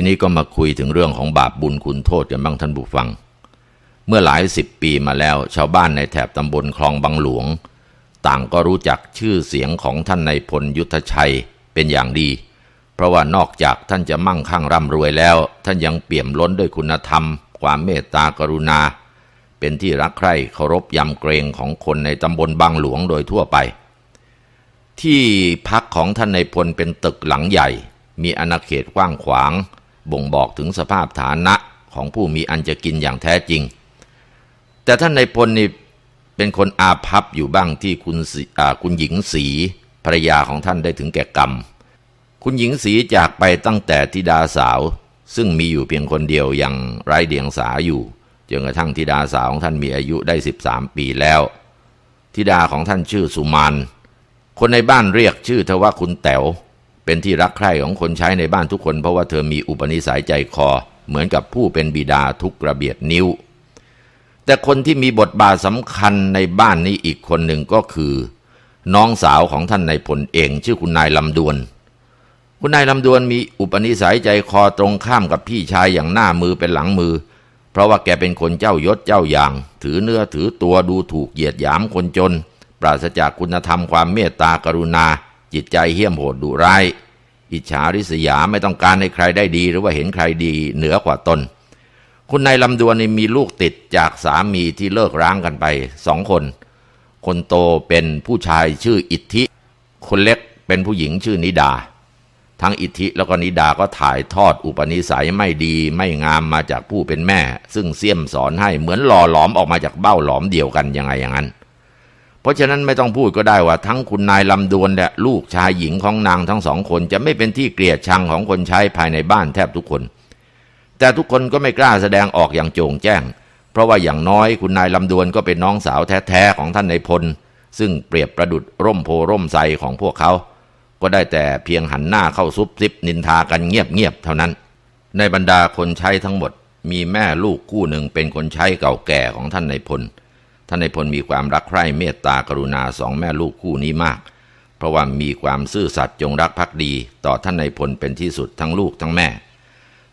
ทีนี้ก็มาคุยถึงเรื่องของบาปบุญคุณโทษกันบ้างท่านผู้ฟัง เมื่อหลายสิบปีมาแล้ว ชาวบ้านในแถบตำบลคลองบางหลวง ต่างก็รู้จักชื่อเสียงของท่านในายพลยุทธชัยเป็นอย่างดี เพราะว่านอกจากท่านจะมั่งคั่งร่ำรวยแล้ว ท่านยังเปี่ยมล้นด้วยคุณธรรม ความเมตตากรุณา เป็นที่รักใคร่เคารพยำเกรงของคนในตำบลบางหลวงโดยทั่วไป ที่พักของท่านในายพลเป็นตึกหลังใหญ่ มีอาณาเขตกว้างขวาง บ่งบอกถึงสภาพฐานะของผู้มีอันจะกินอย่างแท้จริง แต่ท่านในพลนี่เป็นคนอาภัพอยู่บ้างที่คุณอ่าคุณหญิงสีภรรยาของท่านได้ถึงแก่กรรม คุณหญิงสีจากไปตั้งแต่ธิดาสาว ซึ่งมีอยู่เพียงคนเดียวอยังไร้เดียงสาอยู่จนกระทั่งธิดาสาวของท่านมีอายุได้ 13 ปีแล้วธิดาของท่านชื่อสุมานคนในบ้านเรียกชื่อเธอว่าคุณแต๋ว เป็นที่รักใคร่ของคนใช้ในบ้านทุกคน เพราะว่าเธอมีอุปนิสัยใจคอ เหมือนกับผู้เป็นบิดาทุกระเบียดนิ้ว แต่คนที่มีบทบาทสำคัญในบ้านนี้อีกคนหนึ่งก็คือ น้องสาวของท่านนายพลเองชื่อคุณนายลำดวนคุณนายลำดวนมีอุปนิสัยใจคอตรงข้ามกับพี่ชายอย่างหน้ามือเป็นหลังมือ เพราะว่าแกเป็นคนเจ้ายศเจ้าอย่าง ถือเนื้อถือตัวดูถูกเหยียดหยามคนจน ปราศจากคุณธรรมความเมตตากรุณา จิตใจเหี้ยมโหดดุร้ายอิจฉาริษยาไม่ต้องการให้ใครได้ดี หรือว่าเห็นใครดีเหนือกว่าตน คุณนายลำดวนนี่มีลูกติดจากสามีที่เลิกร้างกันไปสองคน คนโตเป็นผู้ชายชื่ออิทธิ คนเล็กเป็นผู้หญิงชื่อนิดา ทั้งอิทธิแล้วก็นิดาก็ถ่ายทอดอุปนิสัยไม่ดีไม่งามมาจากผู้เป็นแม่ ซึ่งเสี่ยมสอนให้เหมือนหล่อหลอมออกมาจากเบ้าหลอมเดียวกันยังไงอย่างนั้น เพราะฉะนั้นไม่ต้องพูดก็ได้ว่า ทั้งคุณนายลำดวนและลูกชายหญิงของนางทั้งสองคน จะไม่เป็นที่เกลียดชังของคนใช้ภายในบ้านแทบทุกคน แต่ทุกคนก็ไม่กล้าแสดงออกอย่างโจ่งแจ้ง เพราะว่าอย่างน้อยคุณนายลำดวนก็เป็นน้องสาวแท้ๆของท่านในพล ซึ่งเปรียบประดุดร่มโพร่มไทรของพวกเขา ก็ได้แต่เพียงหันหน้าเข้าซุบซิบนินทากันเงียบๆเท่านั้น ในบรรดาคนใช้ทั้งหมด มีแม่ลูกคู่หนึ่งเป็นคนใช้เก่าแก่ของท่านในพล ท่านในพลมีความรักใคร่เมตตากรุณาสองแม่ลูกคู่นี้มาก เพราะว่ามีความซื่อสัตย์จงรักภักดี ต่อท่านในพลเป็นที่สุดทั้งลูกทั้งแม่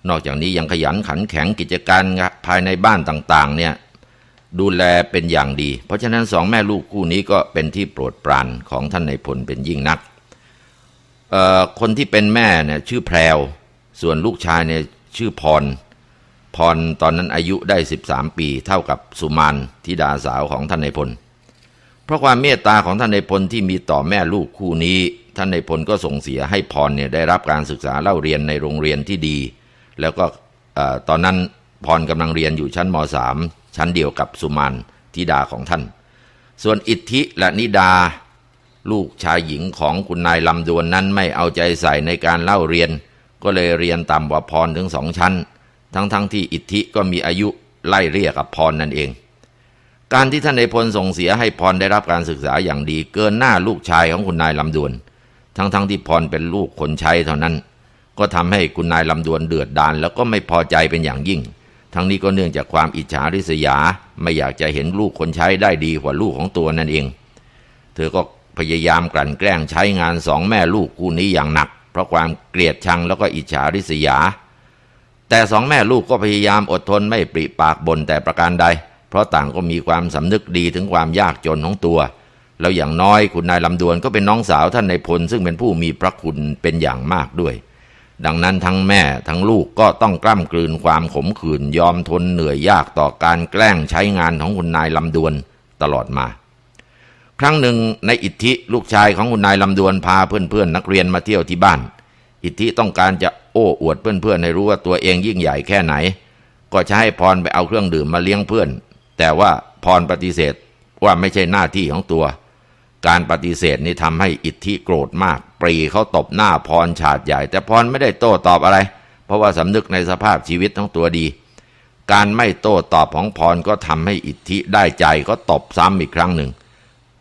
นอกจากนี้ยังขยันขันแข็งกิจการภายในบ้านต่างๆ เนี่ยดูแลเป็นอย่างดี เพราะฉะนั้นสองแม่ลูกคู่นี้ก็เป็นที่โปรดปรานของท่านในพลเป็นยิ่งนักคนที่เป็นแม่เนี่ยชื่อแพรว ส่วนลูกชายเนี่ยชื่อพร พรตอนนั้นอายุได้ 13 ปีเท่ากับสุมานธิดาสาวของท่านในพล เพราะความเมตตาของท่านในพลที่มีต่อแม่ลูกคู่นี้ ท่านในพลก็ส่งเสียให้พรเนี่ยได้รับการศึกษาเล่าเรียนในโรงเรียนที่ดี แล้วก็ตอนนั้นพรกำลังเรียนอยู่ชั้นม .3 ชั้นเดียวกับสุมานธิดาของท่าน ส่วนอิทธิและนิดา ลูกชายหญิงของคุณนายลำดวนนั้นไม่เอาใจใส่ในการเล่าเรียน ก็เลยเรียนต่ำกว่าพรถึงสองชั้น ทั้งๆทที่อิทธิก็มีอายุไล่เรียกกับพรนั่นเอง การที่ท่านในพลส่งเสียให้พรได้รับการศึกษาอย่างดีเกินหน้าลูกชายของคุณนายลำดวน ทั้งๆทที่พรเป็นลูกคนใช้เท่านั้น ก็ทำให้คุณนายลำดวนเดือดดาลแล้วก็ไม่พอใจเป็นอย่างยิ่ง ทั้งนี้ก็เนื่องจากความอิจฉาริษยาไม่อยากจะเห็นลูกคนใช้ได้ดีกว่าลูกของตัวนั่นเอง เธอก็พยายามกลั่นแกล้งใช้งานสองแม่ลูกคู่นี้อย่างหนัก เพราะความเกลียดชังแล้วก็อิจฉาริษยา แต่สองแม่ลูกก็พยายามอดทนไม่ปริปากบ่นแต่ประการใด เพราะต่างก็มีความสำนึกดีถึงความยากจนของตัว แล้วอย่างน้อยคุณนายลำดวนก็เป็นน้องสาวท่านในพล ซึ่งเป็นผู้มีพระคุณเป็นอย่างมากด้วย ดังนั้นทั้งแม่ทั้งลูกก็ต้องกล้ำกลืนความขมขื่นยอมทนเหนื่อยยากต่อการแกล้งใช้งานของคุณนายลำดวนตลอดมาครั้งหนึ่งในอิทธิลูกชายของคุณนายลำดวนพาเพื่อนๆนักเรียนมาเที่ยวที่บ้าน อิทธิต้องการจะโอ้อวดเพื่อนๆให้รู้ว่าตัวเองยิ่งใหญ่แค่ไหน ก็จะให้พรไปเอาเครื่องดื่มมาเลี้ยงเพื่อน แต่ว่าพรปฏิเสธว่าไม่ใช่หน้าที่ของตัว การปฏิเสธนี่ทำให้อิทธิโกรธมาก ปรีเขาตบหน้าพรฉาดใหญ่ แต่พรไม่ได้โต้ตอบอะไร เพราะว่าสำนึกในสภาพชีวิตของตัวดี การไม่โต้ตอบของพรก็ทำให้อิทธิได้ใจก็ตบซ้ำอีกครั้งหนึ่ง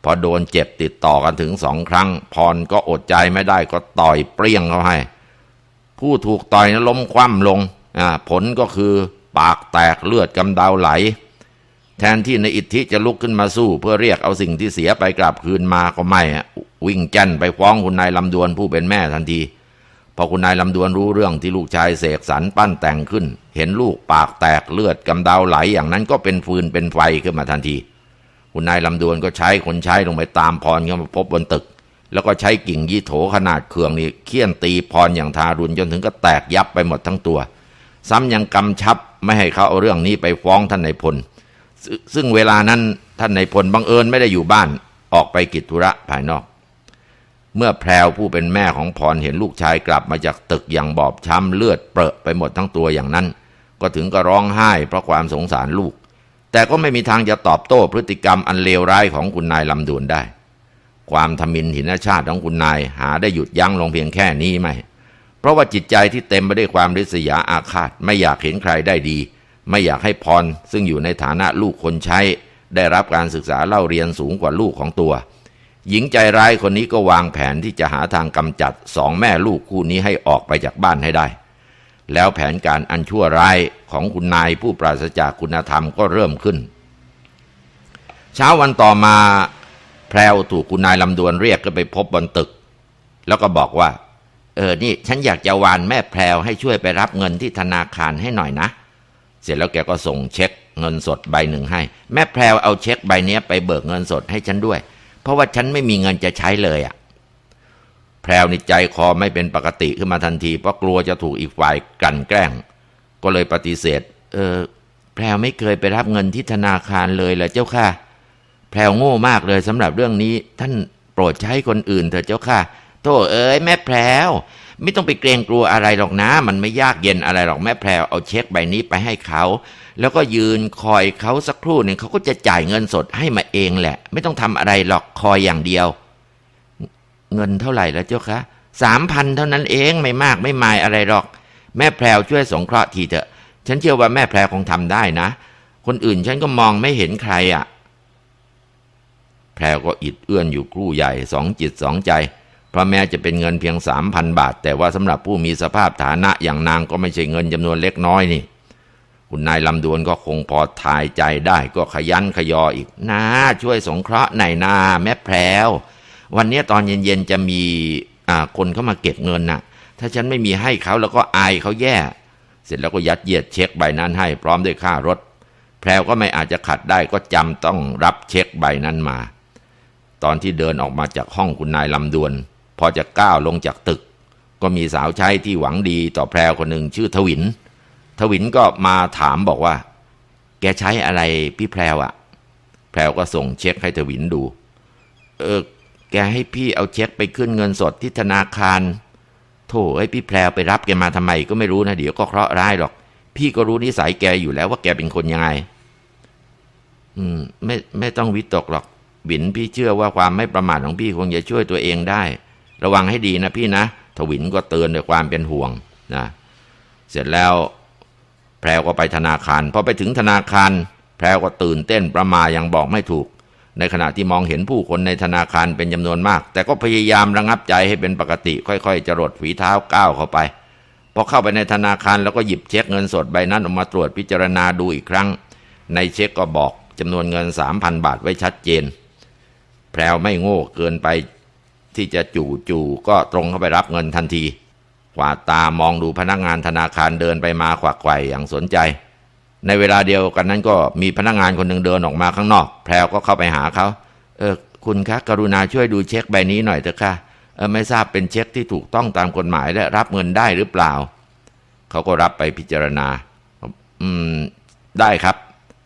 พอโดนเจ็บติดต่อกันถึงสองครั้ง พรก็อดใจไม่ได้ก็ต่อยเปรี้ยงเขาให้ ผู้ถูกต่อยนั้นล้มคว่ำลงอ่าผลก็คือปากแตกเลือดกำเดาไหล แทนที่ในอิทธิจะลุกขึ้นมาสู้ เพื่อเรียกเอาสิ่งที่เสียไปกลับคืนมาก็ไม่ฮะวิ่งแจ้นไปฟ้องคุณนายลำดวนผู้เป็นแม่ทันทีพพอคุณนายลำดวนรู้เรื่องที่ลูกชายเสกสรรปั้นแต่งขึ้น เห็นลูกปากแตกเลือดกำเดาไหลอย่างนั้นก็เป็นฟืนเป็นไฟขึ้นมาทันที คุณนายลำดวนก็ใช้คนใช้ลงไปตามพรเข้ามาพบบนตึก แล้วก็ใช้กิ่งยี่โถขนาดเคืองนี่เคี่ยนตีพรอย่างทารุณจนถึงก็แตกยับไปหมดทั้งตัว ซ้ำยังกำชับไม่ให้เขาเอาเรื่องนี้ไปฟ้องท่านนายพลซซึ่งเวลานั้นท่านนายพลบังเอิญไม่ได้อยู่บ้านออกไปกิจธุระภายนอก เมื่อแพรวผู้เป็นแม่ของพรเห็นลูกชายกลับมาจากตึกอย่างบอบช้ำเลือดเปรอะไปหมดทั้งตัวอย่างนั้น ก็ถึงก็ร้องไห้เพราะความสงสารลูก แต่ก็ไม่มีทางจะตอบโต้พฤติกรรมอันเลวร้ายของคุณนายลำดวนได้ ความทมินหินชาติของคุณนายหาได้หยุดยั้งลงเพียงแค่นี้ไหม เพราะว่าจิตใจที่เต็มไปด้วยความริษยาอาฆาตไม่อยากเห็นใครได้ดี ไม่อยากให้พรซึ่งอยู่ในฐานะลูกคนใช้ ได้รับการศึกษาเล่าเรียนสูงกว่าลูกของตัว หญิงใจร้ายคนนี้ก็วางแผนที่จะหาทางกำจัดสองแม่ลูกคู่นี้ให้ออกไปจากบ้านให้ได้ แล้วแผนการอันชั่วร้ายของคุณนายผู้ปราศจากคุณธรรมก็เริ่มขึ้น เช้าวันต่อมาแพรวถูกคุณนายลำดวนเรียกขึ้นไปพบบนตึก แล้วก็บอกว่า เออนี่ฉันอยากจะวานแม่แพรวให้ช่วยไปรับเงินที่ธนาคารให้หน่อยนะ เสร็จแล้วแกก็ส่งเช็คเงินสดใบหนึ่งให้ แม่แพรวเอาเช็คใบนี้ไปเบิกเงินสดให้ฉันด้วย เพราะว่าฉันไม่มีเงินจะใช้เลยอะ่ะ แพรวนี่ใจคอไม่เป็นปกติขึ้นมาทันที เพราะกลัวจะถูกอีกฝ่ายกลั่นแกล้ง ก็เลยปฏิเสธ เออ แพรวไม่เคยไปรับเงินที่ธนาคารเลยเหรอเจ้าค่ะ แพรวโง่มากเลยสำหรับเรื่องนี้ ท่านโปรดใช้คนอื่นเถอะเจ้าค่ะโธ่เอ้ยแม่แพรวไม่ต้องไปเกรงกลัวอะไรหรอกนะ มันไม่ยากเย็นอะไรหรอกแม่แพรวเอาเช็คใบนี้ไปให้เขา แล้วก็ยืนคอยเขาสักครู่หนึ่งเขาก็จะจ่ายเงินสดให้มาเองแหละ ไม่ต้องทำอะไรหรอกคอยอย่างเดียว เงินเท่าไหร่แล้วเจ้าคะสามพันเท่านั้นเองไม่มากไม่มายอะไรหรอก แม่แพรวช่วยสงเคราะห์ทีเถอะฉันเชื่อว่าแม่แพรวคงทำได้นะ คนอื่นฉันก็มองไม่เห็นใครอะ่ะ แพรวก็อิดเอื้อนอยู่ครู่ใหญ่สองจิตสองใจพราะแม้จะเป็นเงินเพียงสามพันบาท แต่ว่าสำหรับผู้มีสภาพฐานะอย่างนางก็ไม่ใช่เงินจำนวนเล็กน้อยนี่ คุณนายลำดวนก็คงพอทายใจได้ก็ขยันขยออีกนะช่วยสงเคราะห์หน่อยนาแม่แพรว วันนี้ตอนเย็นๆจะมีคนเข้ามาเก็บเงินน่ะ ถ้าฉันไม่มีให้เขาแล้วก็อายเขาแย่ เสร็จแล้วก็ยัดเยียดเช็คใบนั้นให้พร้อมด้วยค่ารถ แพรวก็ไม่อาจจะขัดได้ก็จำต้องรับเช็คใบนั้นมา ตอนที่เดินออกมาจากห้องคุณนายลำดวน พอจะก้าวลงจากตึก ก็มีสาวใช้ที่หวังดีต่อแพรวคนหนึ่งชื่อทวิน ทวินก็มาถามบอกว่า แกใช้อะไรพี่แพรวอะแพรวก็ส่งเช็คให้ทวินดู เออ แกให้พี่เอาเช็คไปขึ้นเงินสดที่ธนาคาร โถไอ้พี่แพรวไปรับแกมาทำไมก็ไม่รู้นะเดี๋ยวก็เคราะห์ร้ายหรอก พี่ก็รู้นิสัยแกอยู่แล้วว่าแกเป็นคนยังไง อืม ไม่ไม่ต้องวิตกหรอกบินพี่เชื่อว่าความไม่ประมาทของพี่คงจะช่วยตัวเองได้ ระวังให้ดีนะพี่นะทวินก็เตือนด้วยความเป็นห่วงนะเสร็จแล้วแพรวก็ไปธนาคารพอไปถึงธนาคาร แพรวก็ตื่นเต้นประมาอย่างบอกไม่ถูก ในขณะที่มองเห็นผู้คนในธนาคารเป็นจำนวนมาก แต่ก็พยายามระงับใจให้เป็นปกติ ค่อยๆจรดฝีเท้าก้าวเข้าไปพอเข้าไปในธนาคารแล้วก็หยิบเช็คเงินสดใบนั้นออกมาตรวจพิจารณาดูอีกครั้ง ในเช็คก็บอกจำนวนเงิน 3,000 บาทไว้ชัดเจน แพรวไม่โง่เกินไปที่จะจู่จู่ๆก็ตรงเข้าไปรับเงินทันทีกวาดตามองดูพนักงานธนาคารเดินไปมาขวักไขว่อย่างสนใจ ในเวลาเดียวกันนั้นก็มีพนักงานคนหนึ่งเดินออกมาข้างนอก แพรวก็เข้าไปหาเขาเออคุณคะกรุณาช่วยดูเช็คใบนี้หน่อยเถอะค่ะเออไม่ทราบเป็นเช็คที่ถูกต้องตามกฎหมายและรับเงินได้หรือเปล่า เขาก็รับไปพิจารณา อืม ได้ครับ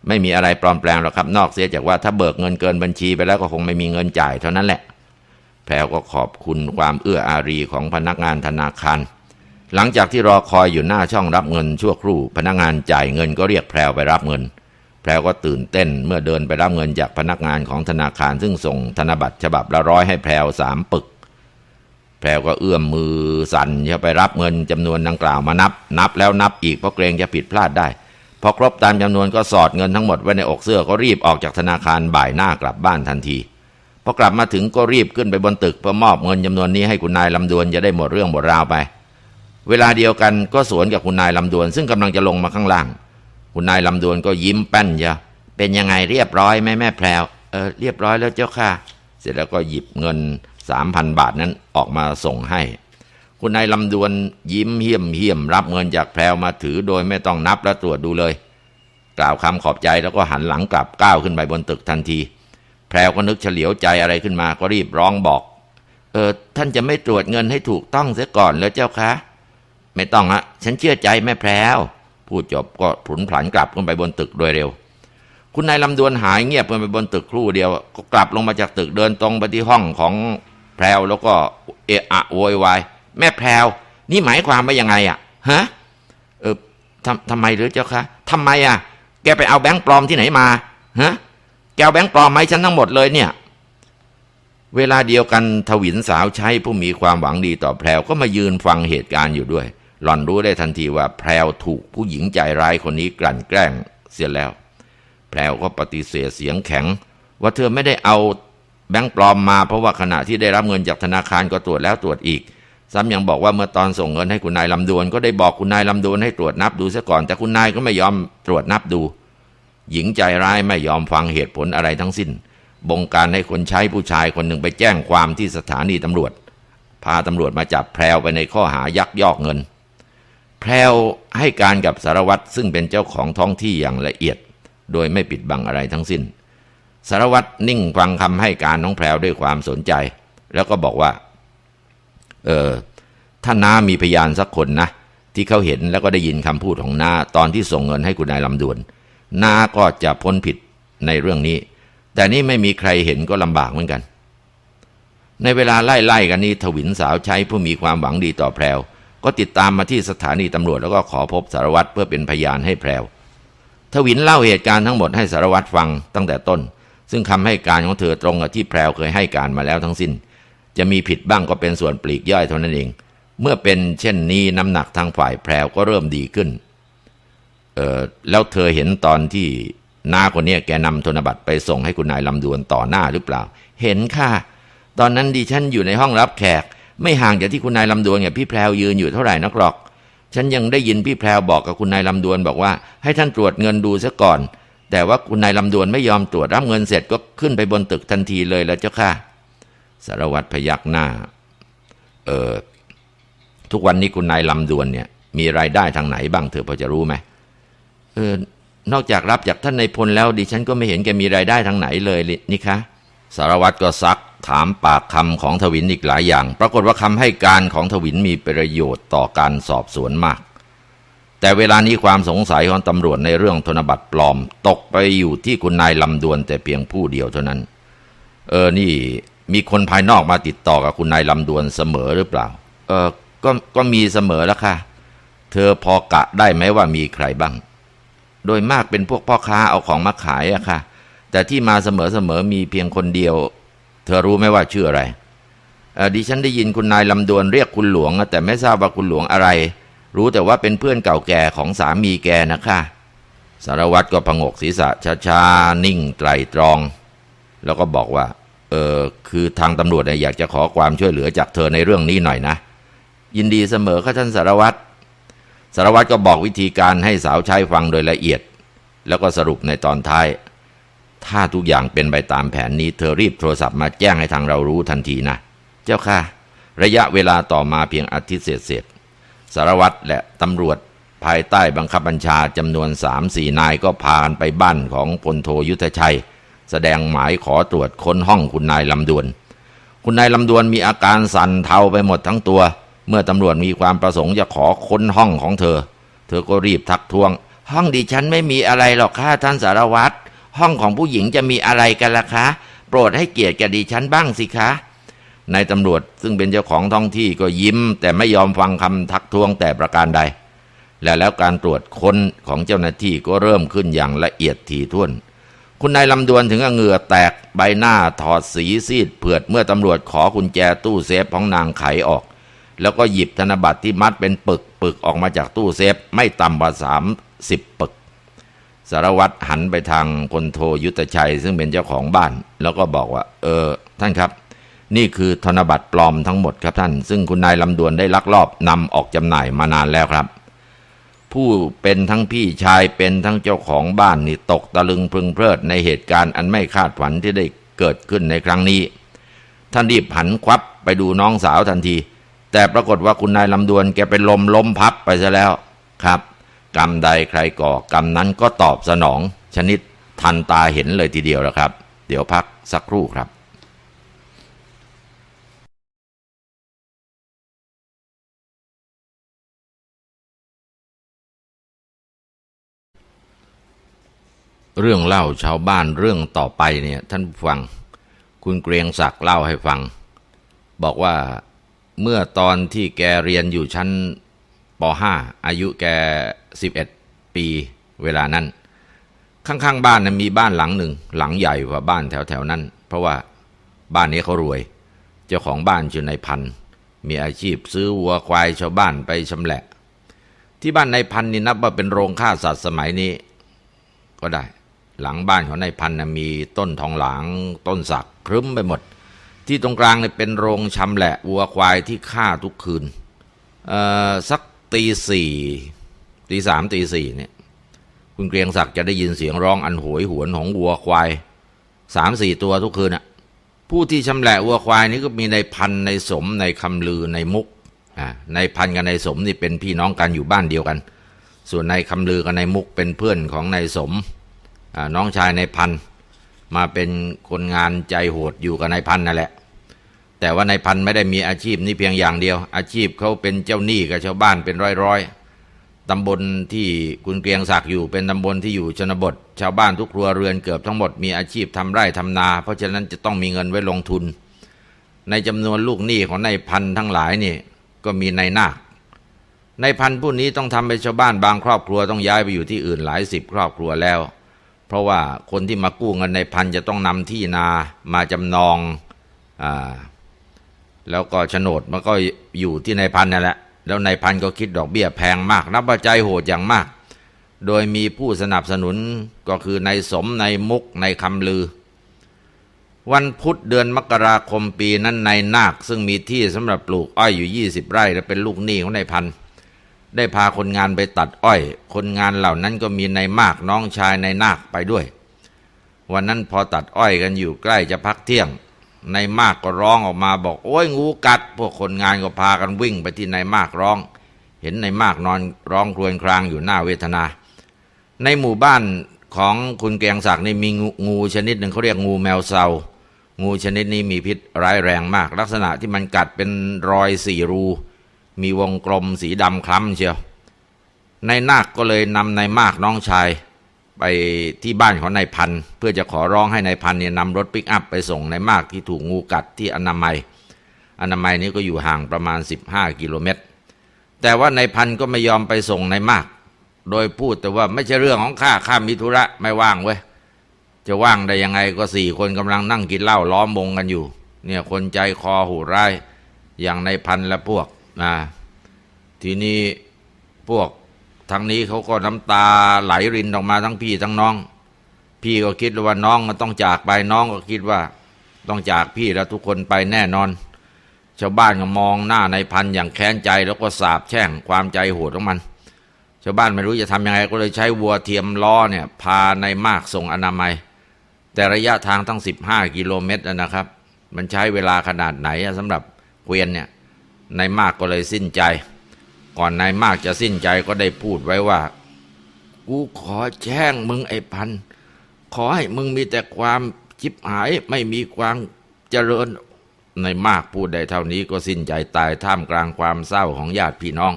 ไม่มีอะไรปลอมแปลงหรอกครับ นอกเสียจากว่าถ้าเบิกเงินเกินบัญชีไปแล้วก็คงไม่มีเงินจ่ายเท่านั้นแหละ แพรวก็ขอบคุณความเอื้ออารีของพนักงานธนาคาร หลังจากที่รอคอยอยู่หน้าช่องรับเงินชั่วครู่ พนักงานจ่ายเงินก็เรียกแพรวไปรับเงิน แพรวก็ตื่นเต้นเมื่อเดินไปรับเงินจากพนักงานของธนาคารซึ่งส่งธนบัตรฉบับละร้อยให้แพรวสามปึก แพรวก็เอื้อมมือสั่นจะไปรับเงินจำนวนดังกล่าวมานับ นับแล้วนับอีกเพราะเกรงจะผิดพลาดได้พอครบตามจำนวนก็สอดเงินทั้งหมดไว้ในอกเสื้อก็รีบออกจากธนาคารบ่ายหน้ากลับบ้านทันทีพอกลับมาถึงก็รีบขึ้นไปบนตึกเพื่อมอบเงินจำนวนนี้ให้คุณนายลำดวนจะได้หมดเรื่องหมดราวไป เวลาเดียวกันก็สวนกับคุณนายลำดวน ซึ่งกำลังจะลงมาข้างล่าง คุณนายลำดวนก็ยิ้มแป้นยาเป็นยังไงเรียบร้อยไหมแม่แพรวเออเรียบร้อยแล้วเจ้าค่ะ เสร็จแล้วก็หยิบเงินสามพันบาทนั้นออกมาส่งให้ คุณนายลำดวนยิ้มเหี้ยมเหี้ยมรับเงินจากแพรวมาถือโดยไม่ต้องนับและตรวจดูเลย กล่าวคำขอบใจแล้วก็หันหลังกลับก้าวขึ้นไปบนตึกทันที แพรวก็นึกเฉลียวใจอะไรขึ้นมาก็รีบร้องบอก เออท่านจะไม่ตรวจเงินให้ถูกต้องเสียก่อนเลยเจ้าคะ ไม่ต้องอะฉันเชื่อใจแม่แพรวพูดจบก็ผุนผันกลับขึ้นไปบนตึกโดยเร็ว คุณนายลำดวนหายเงียบขึ้นไปบนตึกครู่เดียวก็กลับลงมาจากตึกเดินตรงไปที่ห้องของแพรวแล้วก็เอะอะโวยวายแม่แพรวนี่หมายความว่ายังไงอะฮะเออทำทำไมหรือเจ้าคะทำไมอะแกไปเอาแบงค์ปลอมที่ไหนมาฮะแกเอาแบงค์ปลอมมาให้ฉันทั้งหมดเลยเนี่ยเวลาเดียวกันทวินสาวใช้ผู้มีความหวังดีต่อแพรวก็มายืนฟังเหตุการณ์อยู่ด้วย หล่อนรู้ได้ทันทีว่าแพรวถูกผู้หญิงใจร้ายคนนี้กลั่นแกล้งเสียแล้ว แพรวก็ปฏิเสธเสียงแข็ง ว่าเธอไม่ได้เอาแบงค์ปลอมมาเพราะว่าขณะที่ได้รับเงินจากธนาคารก็ตรวจแล้วตรวจอีก ซ้ำยังบอกว่าเมื่อตอนส่งเงินให้คุณนายลำดวน ก็ได้บอกคุณนายลำดวนให้ตรวจนับดูซะก่อน แต่คุณนายก็ไม่ยอมตรวจนับดู หญิงใจร้ายไม่ยอมฟังเหตุผลอะไรทั้งสิ้น บงการให้คนใช้ผู้ชายคนหนึ่งไปแจ้งความที่สถานีตำรวจ พาตำรวจมาจับแพรวไปในข้อหายักยอกเงิน แพรวให้การกับสารวัตรซึ่งเป็นเจ้าของท้องที่อย่างละเอียด โดยไม่ปิดบังอะไรทั้งสิ้น สารวัตรนิ่งฟังคำให้การน้องแพรวด้วยความสนใจ แล้วก็บอกว่า เออถ้าน้ามีพยานสักคนนะ ที่เขาเห็นแล้วก็ได้ยินคำพูดของน้าตอนที่ส่งเงินให้คุณนายลำดวนน้าก็จะพ้นผิดในเรื่องนี้ แต่นี่ไม่มีใครเห็นก็ลำบากเหมือนกัน ในเวลาไล่ๆกันนี้ทวินสาวใช้ผู้มีความหวังดีต่อแพรว ก็ติดตามมาที่สถานีตำรวจแล้วก็ขอพบสารวัตรเพื่อเป็นพยานให้แพรวทวินเล่าเหตุการณ์ทั้งหมดให้สารวัตรฟังตั้งแต่ต้น ซึ่งคำให้การของเธอตรงกับที่แพรวเคยให้การมาแล้วทั้งสิ้น จะมีผิดบ้างก็เป็นส่วนปลีกย่อยเท่านั้นเอง เมื่อเป็นเช่นนี้น้ำหนักทางฝ่ายแพรวก็เริ่มดีขึ้น เออแล้วเธอเห็นตอนที่น้าคนนี้แกนำธนบัตรไปส่งให้คุณนายลำดวนต่อหน้าหรือเปล่า เห็นค่ะ ตอนนั้นดิฉันอยู่ในห้องรับแขก ไม่ห่างจากที่คุณนายลำดวนกับพี่แพรวยืนอยู่เท่าไหร่นักหรอก ฉันยังได้ยินพี่แพรวบอกกับคุณนายลำดวนบอกว่า ให้ท่านตรวจเงินดูซะก่อน แต่ว่าคุณนายลำดวนไม่ยอมตรวจรับเงินเสร็จก็ขึ้นไปบนตึกทันทีเลยแล้วเจ้าค่ะ สารวัตรพยักหน้า เออทุกวันนี้คุณนายลำดวนเนี่ย มีรายได้ทางไหนบ้างเธอพอจะรู้ไหมเออนอกจากรับจากท่านในพลแล้วดิฉันก็ไม่เห็นแกมีรายได้ทางไหนเลยนี่คะสารวัตรก็ซัก ถามปากคำของทวินอีกหลายอย่าง ปรากฏว่าคำให้การของทวินมีประโยชน์ต่อการสอบสวนมาก แต่เวลานี้ความสงสัยของตำรวจในเรื่องธนบัตรปลอม ตกไปอยู่ที่คุณนายลำดวนแต่เพียงผู้เดียวเท่านั้น เออนี่มีคนภายนอกมาติดต่อกับคุณนายลำดวนเสมอหรือเปล่า เออก็ก็มีเสมอแล้วค่ะ เธอพอกะได้ไหมว่ามีใครบ้าง โดยมากเป็นพวกพ่อค้าเอาของมาขายอะค่ะ แต่ที่มาเสมอๆมีเพียงคนเดียว เธอรู้ไหมว่าชื่ออะไรเดิฉันได้ยินคุณนายลำดวนเรียกคุณหลวง แต่ไม่ทราบว่าคุณหลวงอะไร รู้แต่ว่าเป็นเพื่อนเก่าแก่ของสามีแกนะคะสารวัตรก็พงกศีรษะช้าๆนิ่งไตรตรอง แล้วก็บอกว่า เออคือทางตำรวจเนี่ยอยากจะขอความช่วยเหลือจากเธอในเรื่องนี้หน่อยนะ ยินดีเสมอค่ะท่านสารวัตรสารวัตรก็บอกวิธีการให้สาวใช้ฟังโดยละเอียด แล้วก็สรุปในตอนท้าย ถ้าทุกอย่างเป็นไปตามแผนนี้ เธอรีบโทรศัพท์มาแจ้งให้ทางเรารู้ทันทีนะ เจ้าค่ะ ระยะเวลาต่อมาเพียงอาทิตย์เศษสารวัตรและตำรวจภายใต้บังคับบัญชาจำนวนสามสี่นายก็พานไปบ้านของพลโทยุทธชัย แสดงหมายขอตรวจค้นห้องคุณนายลำดวน คุณนายลำดวนมีอาการสั่นเทาไปหมดทั้งตัว เมื่อตำรวจมีความประสงค์จะขอค้นห้องของเธอ เธอก็รีบทักท้วง ห้องดิฉันไม่มีอะไรหรอกค่ะท่านสารวัตร ห้องของผู้หญิงจะมีอะไรกันล่ะคะ โปรดให้เกียรติแก่ดิฉันบ้างสิคะนายตำรวจซึ่งเป็นเจ้าของท้องที่ก็ยิ้ม แต่ไม่ยอมฟังคำทักท้วงแต่ประการใด และแล้วการตรวจค้นของเจ้าหน้าที่ก็เริ่มขึ้นอย่างละเอียดถี่ถ้วน คุณนายลำดวนถึงกับเหงื่อแตกใบหน้าถอดสีซีดเผือดเมื่อตำรวจขอกุญแจตู้เซฟของนางไขออก แล้วก็หยิบธนบัตรที่มัดเป็นปึกปึกออกมาจากตู้เซฟไม่ต่ำกว่าสามสิบปึก สารวัตรหันไปทางพลโทยุทธชัย ซึ่งเป็นเจ้าของบ้าน แล้วก็บอกว่า เออ ท่านครับ นี่คือธนบัตรปลอมทั้งหมดครับท่าน ซึ่งคุณนายลำดวนได้ลักลอบนำออกจำหน่ายมานานแล้วครับ ผู้เป็นทั้งพี่ชายเป็นทั้งเจ้าของบ้านนี่ตกตะลึงพึงเพลิดในเหตุการณ์อันไม่คาดฝันที่ได้เกิดขึ้นในครั้งนี้ ท่านรีบหันควับไปดูน้องสาวทันที แต่ปรากฏว่าคุณนายลำดวนแกเป็นลมล้มพับไปซะแล้วครับ กรรมใดใครก่อกรรมนั้นก็ตอบสนอง ชนิดทันตาเห็นเลยทีเดียวแล้วครับ เดี๋ยวพักสักครู่ครับเรื่องเล่าชาวบ้านเรื่องต่อไปเนี่ยท่านฟัง คุณเกรียงศักดิ์เล่าให้ฟัง บอกว่าเมื่อตอนที่แกเรียนอยู่ชั้นป .5 อายุแก 11 ปีเวลานั้น ข้างๆบ้านนะมีบ้านหลังหนึ่ง หลังใหญ่กว่าบ้านแถวๆนั้น เพราะว่าบ้านนี้เขารวย เจ้าของบ้านชื่อนายพันธ์มีอาชีพซื้อวัวควายชาวบ้านไปชำแหละ ที่บ้านนายพันธ์นี่นับว่าเป็นโรงฆ่าสัตว์สมัยนี้ ก็ได้ หลังบ้านของนายพันธุ์นะมีต้นทองหลางต้นสักครึ้มไปหมด ที่ตรงกลางเนี่ยเป็นโรงชำแหละวัวควายที่ฆ่าทุกคืนเอ่อสักตีสี่ ตีสามตีสี่เนี่ยคุณเกรียงศักดิ์จะได้ยินเสียงร้องอันโหยหวนของวัวควายสามสี่ตัวทุกคืนอะผู้ที่ชำแหละวัวควายนี้ก็มีในพันในสมในคำลือในมุกอ่าในพันกับในสมนี่เป็นพี่น้องกันอยู่บ้านเดียวกัน ส่วนในคำลือกับในมุกเป็นเพื่อนของในสมอ่าน้องชายในพันมาเป็นคนงานใจโหดอยู่กับในพันนั่นแหละ แต่ว่าในพันไม่ได้มีอาชีพนี้เพียงอย่างเดียว อาชีพเขาเป็นเจ้าหนี้กับชาวบ้านเป็นร้อยๆ ตำบลที่คุณเกรียงศักดิ์อยู่เป็นตำบลที่อยู่ชนบท ชาวบ้านทุกครัวเรือนเกือบทั้งหมดมีอาชีพทำไร่ทำนา เพราะฉะนั้นจะต้องมีเงินไว้ลงทุน ในจำนวนลูกหนี้ของนายพันทั้งหลายนี่ก็มีนายนาคนพันผู้นี้ต้องทำให้ชาวบ้านบางครอบครัวต้องย้ายไปอยู่ที่อื่นหลายสิบครอบครัวแล้ว เพราะว่าคนที่มากู้เงินในพันจะต้องนำที่นามาจำนองอ่าแล้วก็โฉนดมันก็อยู่ที่นายพันนั่นแหละ แล้วนายพันก็คิดดอกเบี้ยแพงมาก นับว่าใจโหดอย่างมาก โดยมีผู้สนับสนุนก็คือนายสมนายมุกนายคำลือ วันพุธเดือนมกราคมปีนั้นนายนาค ซึ่งมีที่สำหรับปลูกอ้อยอยู่ 20 ไร่ และเป็นลูกหนี้ของนายพันได้พาคนงานไปตัดอ้อย คนงานเหล่านั้นก็มีนายมากน้องชายนายนาคไปด้วย วันนั้นพอตัดอ้อยกันอยู่ใกล้จะพักเที่ยง นายมากก็ร้องออกมาบอกโอ้ยงูกัด พวกคนงานก็พากันวิ่งไปที่นายมากร้อง เห็นนายมากนอนร้องครวญครางอยู่หน้าเวทนา ในหมู่บ้านของคุณเกียงศักดิ์นี่มีงูงชนิดหนึ่งเขาเรียกงูแมวเซางูชนิดนี้มีพิษร้ายแรงมาก ลักษณะที่มันกัดเป็นรอยสี่รู มีวงกลมสีดำคล้ำเชียวนายนาคก็เลยนำนายมากน้องชาย ไปที่บ้านของนายพันเพื่อจะขอร้องให้นายพันเนี่ยนำรถปิกอัพไปส่งนายมากที่ถูกงูกัดที่อนามัย อนามัยนี้ก็อยู่ห่างประมาณ 15 กิโลเมตร แต่ว่านายพันก็ไม่ยอมไปส่งนายมาก โดยพูดแต่ว่าไม่ใช่เรื่องของข้าข้ามีธุระไม่ว่างเว้ยจะว่างได้ยังไงก็สี่คนกำลังนั่งกินเหล้าล้อมวงกันอยู่ เนี่ยคนใจคอหูร้ายอย่างนายพันและพวกนะทีนี้พวก ทางนี้เขาก็น้ำตาไหลรินออกมาทั้งพี่ทั้งน้อง พี่ก็คิดว่าน้องมันต้องจากไปน้องก็คิดว่า ต้องจากพี่แล้วทุกคนไปแน่นอน ชาวบ้านก็มองหน้าในพันอย่างแค้นใจแล้วก็สาบแช่งความใจโหดของมัน ชาวบ้านไม่รู้จะทำยังไงก็เลยใช้วัวเทียมล้อเนี่ย พาในมากส่งอนามัย แต่ระยะทางตั้ง 15 กิโลเมตรนะครับ มันใช้เวลาขนาดไหนสำหรับเกวียนเนี่ยในมากก็เลยสิ้นใจ ก่อนนายมากจะสิ้นใจก็ได้พูดไว้ว่า กูขอแช่งมึงไอ้พัน ขอให้มึงมีแต่ความจิบหายไม่มีความเจริญในายมากพูดได้เท่านี้ก็สิ้นใจตายท่ามกลางความเศร้าของญาติพี่น้อง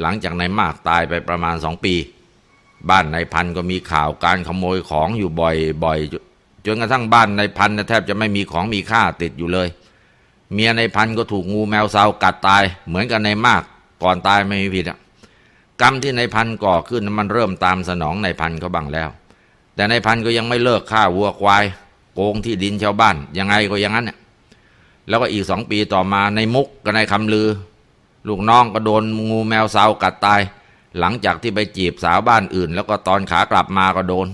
หลังจากนายมากตายไปประมาณสองปี บ้านนายพันก็มีข่าวการขโมยของอยู่บ่อยบ่อยจนกระทั่งบ้านนายพันแทบจะไม่มีของมีค่าติดอยู่เลย เมียในพันก็ถูกงูแมวเซากัดตายเหมือนกับนในมาก ก่อนตายไม่มีผิดอะกรรมที่ในพันก่อขึ้นมันเริ่มตามสนองในพันเขาบ้างแล้ว แต่ในพันก็ยังไม่เลิกฆ่าวัวควาย โกงที่ดินชาวบ้าน ยังไงก็อย่างนั้นเนี่ยแล้วก็อีกสองปีต่อมาในมุกกับในคำลือ ลูกน้องก็โดนงูแมวเซากัดตาย หลังจากที่ไปจีบสาวบ้านอื่น แล้วก็ตอนขากลับมาก็โดน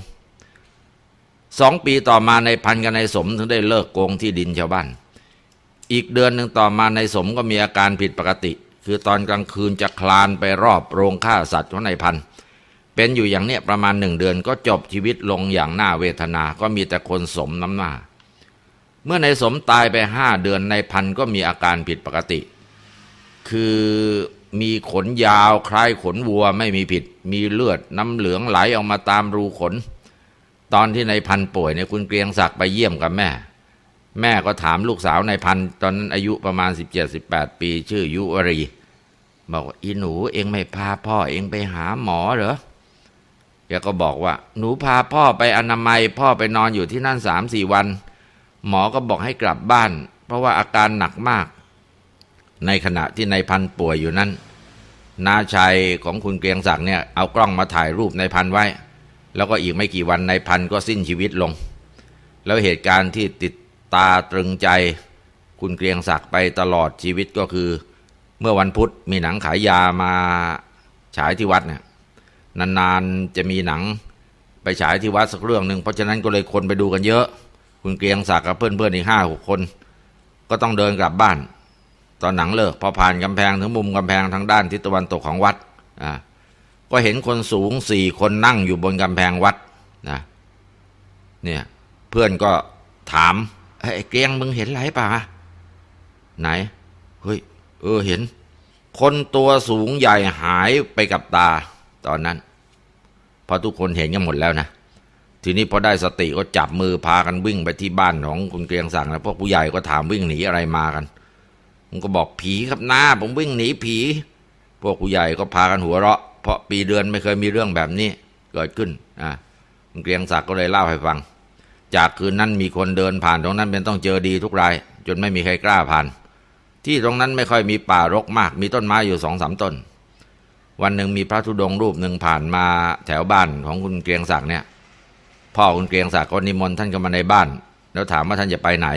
สองปีต่อมาในพันกับในสมถึงได้เลิกโกงที่ดินชาวบ้าน อีกเดือนหนึ่งต่อมาในสมก็มีอาการผิดปกติ คือตอนกลางคืนจะคลานไปรอบโรงฆ่าสัตว์ของนายพัน เป็นอยู่อย่างเนี้ยประมาณหนึ่งเดือนก็จบชีวิตลงอย่างน่าเวทนา ก็มีแต่คนสมน้ำหน้า เมื่อในายสมตายไปห้าเดือนในายพันก็มีอาการผิดปกติ คือมีขนยาวคล้ายขนวัวไม่มีผิด มีเลือดน้ำเหลืองไหลออกมาตามรูขน ตอนที่ในายพันป่วยเนี่ยคุณเกรียงศักดิ์ไปเยี่ยมกับแม่ แม่ก็ถามลูกสาวในายพันตอนนั้นอายุประมาณ 17-18 ปี ชื่อยุวรี บอกว่าอีหนูเองไม่พาพ่อเองไปหาหมอเหรอแกก็บอกว่า หนูพาพ่อไปอนามัย พ่อไปนอนอยู่ที่นั่นสามสี่วัน หมอก็บอกให้กลับบ้าน เพราะว่าอาการหนักมาก ในขณะที่นายพันป่วยอยู่นั้นนาชัยของคุณเกรียงศักดิ์เนี่ยเอากล้องมาถ่ายรูปนายพันไว้ แล้วก็อีกไม่กี่วันนายพันก็สิ้นชีวิตลง แล้วเหตุการณ์ที่ติด ตาตรึงใจ คุณเกรียงศักดิ์ไปตลอดชีวิตก็คือ เมื่อวันพุธมีหนังขายยามาฉายที่วัดเนี่ยนานๆจะมีหนังไปฉายที่วัดสักเรื่องหนึ่งเพราะฉะนั้นก็เลยคนไปดูกันเยอะ คุณเกรียงศักดิ์กับเพื่อนๆอีกห้าหกคน ก็ต้องเดินกลับบ้าน ตอนหนังเลิกพอผ่านกำแพงถึงมุมกำแพงทางด้านทิศตะวันตกของวัดอ่าก็เห็นคนสูงสี่คนนั่งอยู่บนกำแพงวัดนะเนี่ยเพื่อนก็ถาม ไอ้เกรียงมึงเห็นอะไรป่ะไหน เฮ้ย เออเห็น คนตัวสูงใหญ่หายไปกับตา ตอนนั้น พอทุกคนเห็นกันหมดแล้วนะ ทีนี้พอได้สติก็จับมือพากันวิ่งไปที่บ้านของคุณเกรียงศักดิ์แล้วพวกผู้ใหญ่ก็ถามวิ่งหนีอะไรมากันผมก็บอกผีครับหน้า ผมวิ่งหนีผี พวกผู้ใหญ่ก็พากันหัวเราะ เพราะปีเดือนไม่เคยมีเรื่องแบบนี้เกิดขึ้น อ่าคุณเกรียงศักดิ์ก็เลยเล่าให้ฟัง จากคืนนั้นมีคนเดินผ่านตรงนั้นเป็นต้องเจอดีทุกราย จนไม่มีใครกล้าผ่าน ที่ตรงนั้นไม่ค่อยมีป่ารกมาก มีต้นไม้อยู่สองสามต้น วันหนึ่งมีพระธุดงรูปหนึ่งผ่านมาแถวบ้านของคุณเกรียงศักดิ์เนี่ยพ่อคุณเกรียงศักดิ์ก็นิมนต์ท่านก็มาในบ้าน แล้วถามว่าท่านจะไปไหน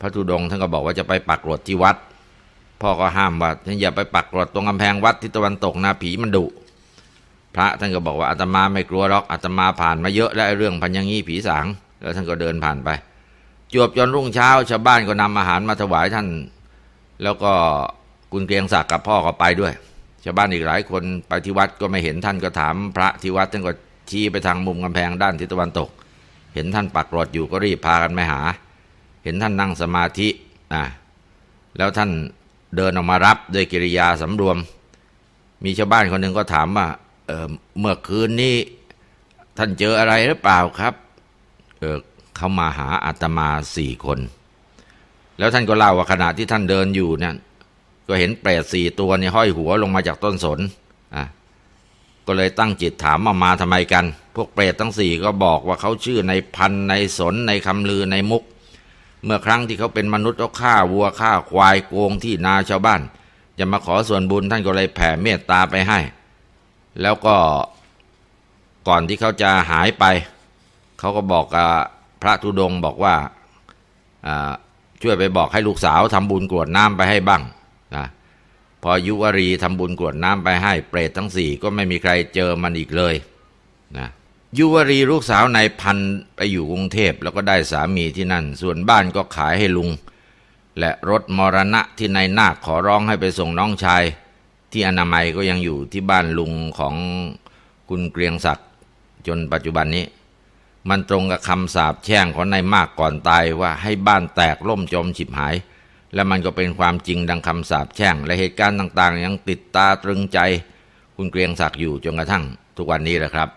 พระธุดงท่านก็บอกว่าจะไปปักกรดที่วัด พ่อก็ห้ามว่าท่านอย่าไปปักกรดตรงกำแพงวัดทิศตะวันตกนะผีมันดุพระท่านก็บอกว่าอาตมาไม่กลัวหรอกอาตมาผ่านมาเยอะแล้วเรื่องพันยังงี้ผีสาง แล้วท่านก็เดินผ่านไป จวบจนรุ่งเช้าชาวบ้านก็นำอาหารมาถวายท่าน แล้วก็คุณเกรียงศักดิ์กับพ่อก็ไปด้วย ชาวบ้านอีกหลายคนไปที่วัดก็ไม่เห็นท่านก็ถามพระที่วัดท่านก็ชี้ไปทางมุมกำแพงด้านทิศตะวันตก เห็นท่านปักกรดอยู่ก็รีบพากันไปหา เห็นท่านนั่งสมาธิอะแล้วท่านเดินออกมารับด้วยกิริยาสำรวม มีชาวบ้านคนหนึ่งก็ถามว่าเออเมื่อคืนนี้ท่านเจออะไรหรือเปล่าครับ เออเขามาหาอาตมาสี่คน แล้วท่านก็เล่าว่าขณะที่ท่านเดินอยู่เนี่ยก็เห็นเปรตสี่ตัวนี่ห้อยหัวลงมาจากต้นสนอะก็เลยตั้งจิตถามว่ามาทำไมกัน พวกเปรตทั้งสี่ก็บอกว่าเขาชื่อในพันในสนในคำลือในมุก เมื่อครั้งที่เขาเป็นมนุษย์ก็ฆ่าวัวฆ่าควายโกงที่นาชาวบ้าน จะมาขอส่วนบุญท่านก็เลยแผ่เมตตาไปให้ แล้วก็ก่อนที่เขาจะหายไป เขาก็บอกกับพระธุดงบอกว่าช่วยไปบอกให้ลูกสาวทำบุญกรวดน้ำไปให้บ้างนะพอยุวรีทำบุญกรวดน้ำไปให้ เปรตทั้งสี่ก็ไม่มีใครเจอมันอีกเลยนะยุวรีลูกสาวนายพันไปอยู่กรุงเทพแล้วก็ได้สามีที่นั่น ส่วนบ้านก็ขายให้ลุง และรถมรณะที่นายนาคขอร้องให้ไปส่งน้องชาย ที่อนามัยก็ยังอยู่ที่บ้านลุงของคุณเกรียงศักดิ์จนปัจจุบันนี้ มันตรงกับคำสาปแช่งของนายมากก่อนตายว่าให้บ้านแตกล่มจมฉิบหาย และมันก็เป็นความจริงดังคำสาปแช่ง และเหตุการณ์ต่างๆ ยังติดตาตรึงใจ คุณเกรียงศักดิ์อยู่จนกระทั่ง ทุกวันนี้แหละครับ